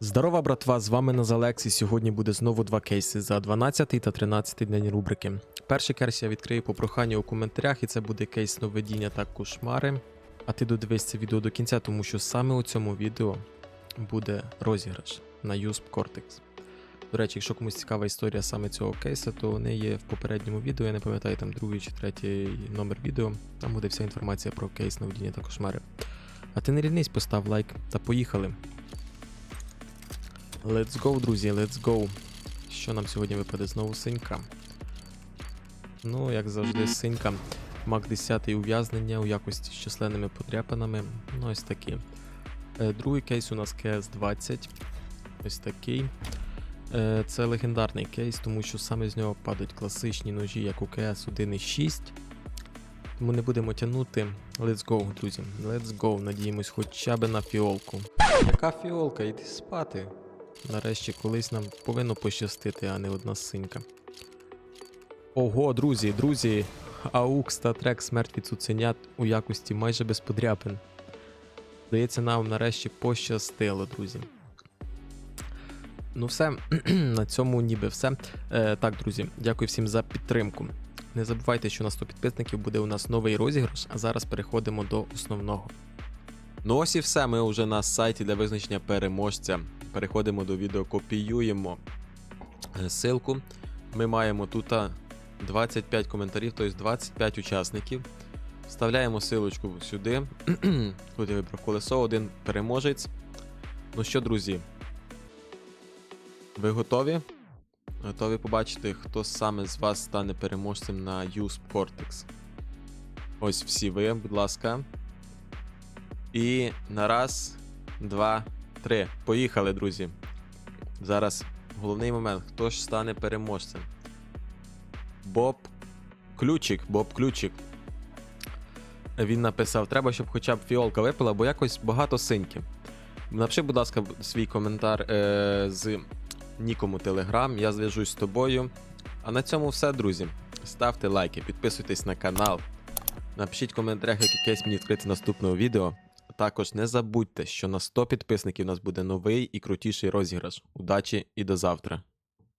Здорова, братва! З вами Назалекс, і сьогодні буде знову два кейси за 12 та 13 день рубрики. Перший кейс я відкрию по проханню у коментарях, і це буде кейс сновидіння та кошмари. А ти додивись це відео до кінця, тому що саме у цьому відео буде розіграш на USP Cortex. До речі, якщо комусь цікава історія саме цього кейсу, то вони є в попередньому відео. Я не пам'ятаю там другий чи третій номер відео. Там буде вся інформація про кейс сновидіння та кошмари. А ти не рівнись, постав лайк та поїхали. Let's go, друзі, let's go. Що нам сьогодні випаде знову синька? Ну, як завжди, синька. Мак 10 ув'язнення у якості з численними подряпинами. Ну, ось такі. Е, Другий кейс у нас КС 20. Ось такий. Е, Це легендарний кейс, тому що саме з нього падають класичні ножі, як у КС 1.6. Тому не будемо тягнути. Let's go, друзі. Let's go. Надіємось хоча б на фіолку. Яка фіолка? Іди спати. Нарешті колись нам повинно пощастити, а не одна синька. Ого, друзі, друзі! Аукс та смерть від цуценят у якості майже без подряпин. Здається, нам нарешті пощастило, друзі. Ну, все, на цьому ніби все. Е, так, друзі, дякую всім за підтримку. Не забувайте, що на 100 підписників буде у нас новий розіграш, а зараз переходимо до основного. Ну ось і все. Ми вже на сайті для визначення переможця. Переходимо до відео, копіюємо е, ссылку. Ми маємо тут 25 коментарів, тобто 25 учасників. Вставляємо силочку сюди. Тут я вибрав колесо, один переможець. Ну що, друзі, ви готові? Готові побачити, хто саме з вас стане переможцем на USP Cortex. Ось всі ви, будь ласка. І на раз, два, три. Поїхали, друзі. Зараз головний момент. Хто ж стане переможцем? Боб Ключик. Боб Ключик. Він написав: треба, щоб хоча б фіолка випила, бо якось багато синьки. Напиши, будь ласка, свій коментар е- з ніком у Телеграм. Я зв'яжусь з тобою. А на цьому все, друзі. Ставте лайки, підписуйтесь на канал. Напишіть в коментарях, як якесь мені відкрити наступного відео. Також не забудьте, що на 100 підписників у нас буде новий і крутіший розіграш. Удачі і до завтра!